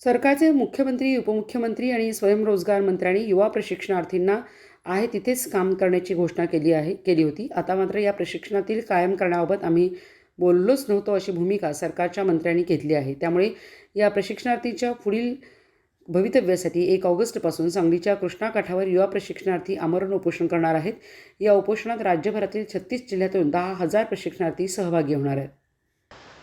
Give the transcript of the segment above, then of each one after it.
सरकारचे मुख्यमंत्री उपमुख्यमंत्री आणि स्वयंरोजगार मंत्र्यांनी युवा प्रशिक्षणार्थींना आहे तिथेच काम करण्याची घोषणा केली आहे केली होती. आता मात्र या प्रशिक्षणातील कायम करण्याबाबत आम्ही बोललोच नव्हतो अशी भूमिका सरकारच्या मंत्र्यांनी घेतली आहे. त्यामुळे या प्रशिक्षणार्थीच्या पुढील भवितव्यासाठी एक ऑगस्टपासून सांगलीच्या कृष्णाकाठावर युवा प्रशिक्षणार्थी आमरण उपोषण करणार आहेत. या उपोषणात राज्यभरातील छत्तीस जिल्ह्यातून दहा हजार प्रशिक्षणार्थी सहभागी होणार आहेत.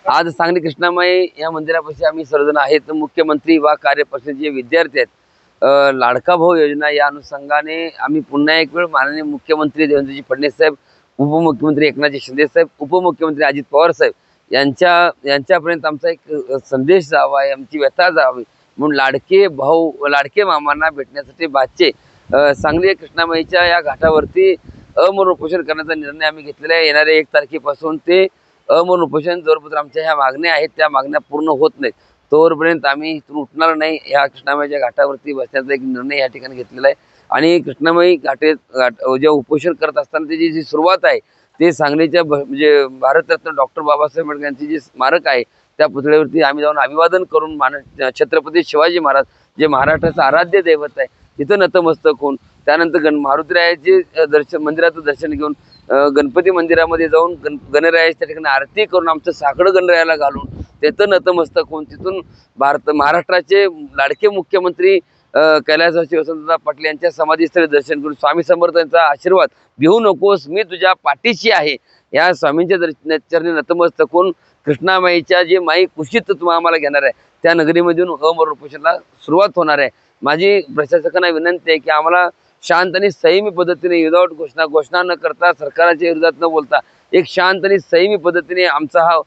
आज सांगली कृष्णामाई या मंदिरापाशी आम्ही सर्वजण आहेत. मुख्यमंत्री वा कार्यपरिषदेचे विद्यार्थी आहेत लाडका भाऊ योजना या अनुषंगाने आम्ही पुन्हा एक वेळ माननीय मुख्यमंत्री देवेंद्रजी फडणवीस साहेब उपमुख्यमंत्री एकनाथजी शिंदे साहेब उपमुख्यमंत्री अजित पवार साहेब यांच्या यांच्यापर्यंत आमचा एक संदेश जावा आहे आमची व्यथा जावी. म्हणून लाडके भाऊ लाडके मामांना भेटण्यासाठी बादचे सांगली कृष्णामाईच्या या घाटावरती अमरण उपोषण करण्याचा निर्णय आम्ही घेतलेला आहे. येणाऱ्या एक तारखेपासून ते अमरण उपोषण जोरपत्र आमच्या ह्या मागण्या आहेत त्या मागण्या पूर्ण होत नाहीत. तोवरपर्यंत आम्ही इथून उठणार नाही. ह्या कृष्णामाईच्या घाटावरती बसण्याचा एक निर्णय या ठिकाणी घेतलेला आहे. आणि कृष्णामाई घाटे घाट जे उपोषण करत असताना त्याची जी सुरुवात आहे ते सांगलीच्या भ- म्हणजे भारतरत्न डॉक्टर बाबासाहेब आंबेडकरांची जी स्मारक आहे त्या पुतळ्यावरती आम्ही जाऊन अभिवादन करून मान छत्रपती शिवाजी महाराज जे महाराष्ट्राचं आराध्य दैवत आहे तिथं नतमस्तक होऊन त्यानंतर गण मारुतीरायाचे दर्शन मंदिराचं दर्शन घेऊन गणपती मंदिरामध्ये जाऊन गण गणरायाच्या ठिकाणी आरती करून आमचं साकडं गणरायाला घालून तेथं नतमस्तक होऊन तिथून भारत महाराष्ट्राचे लाडके मुख्यमंत्री कैलासवासी वसंतदादा पाटील यांच्या समाधीस्थळी दर्शन करून स्वामी समर्थांचा आशीर्वाद घेऊ नकोस मी तुझ्या पाठीशी आहे. या स्वामींच्या दर्शन चरणी नतमस्तक होऊन कृष्णामाईच्या जे माई कुशीत तुम्हाला आम्हाला घेणार आहे त्या नगरीमधून अमर उपोषणाला सुरुवात होणार आहे. माझी प्रशासकांना विनंती आहे की आम्हाला शांत आणि संयमी पद्धतीने विदाऊट घोषणा घोषणा न करता सरकारच्या विरोधात न बोलता एक शांत आणि संयमी पद्धतीने आमचा हा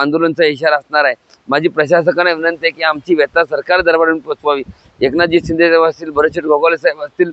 आंदोलनचा इशारा असणार आहे. माझी प्रशासकांना विनंती आहे की आमची व्यथा सरकार दरबारात पोचवावी. एकनाथजी शिंदे साहेब असतील भरतशेठ गोगावले साहेब असतील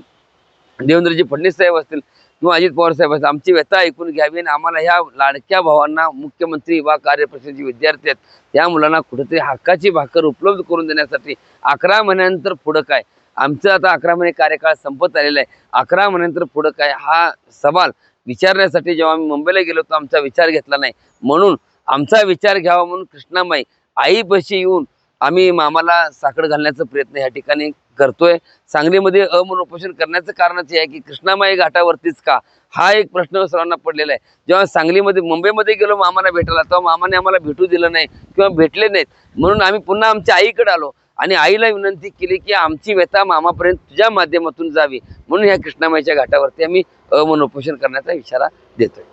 देवेंद्रजी फडणवीस साहेब असतील किंवा अजित पवार साहेब असतील आमची व्यथा ऐकून घ्यावी आणि आम्हाला ह्या लाडक्या भावांना मुख्यमंत्री वा कार्यपरिषदेचे विद्यार्थी आहेत. त्या मुलांना कुठेतरी हक्काची भाकर उपलब्ध करून देण्यासाठी अकरा महिन्यानंतर पुढं काय? आमचं आता अकरा महिने कार्यकाळ संपत आलेला आहे. अकरा महिन्यानंतर पुढं काय हा सवाल विचारण्यासाठी जेव्हा आम्ही मुंबईला गेलो तो आमचा विचार घेतला नाही. म्हणून आमचा विचार घ्यावा म्हणून कृष्णामाई आईपाशी येऊन आम्ही मामाला साखर घालण्याचा प्रयत्न या ठिकाणी करतोय. सांगलीमध्ये अमनोपोषण करण्याचं कारणच हे आहे की कृष्णामाई घाटावरतीच का? हा एक प्रश्न सर्वांना पडलेला आहे. जेव्हा सांगलीमध्ये मुंबईमध्ये गेलो मामाला भेटायला तेव्हा मामाने आम्हाला भेटू दिलं नाही किंवा भेटले नाहीत. म्हणून आम्ही पुन्हा आमच्या आईकडे आलो. आणि आईला विनंती केली की आमची व्यथा मामापर्यंत तुझ्या माध्यमातून जावी. म्हणून ह्या कृष्णामाईच्या घाटावरती आम्ही अमन उपोषण करण्याचा इशारा देतोय.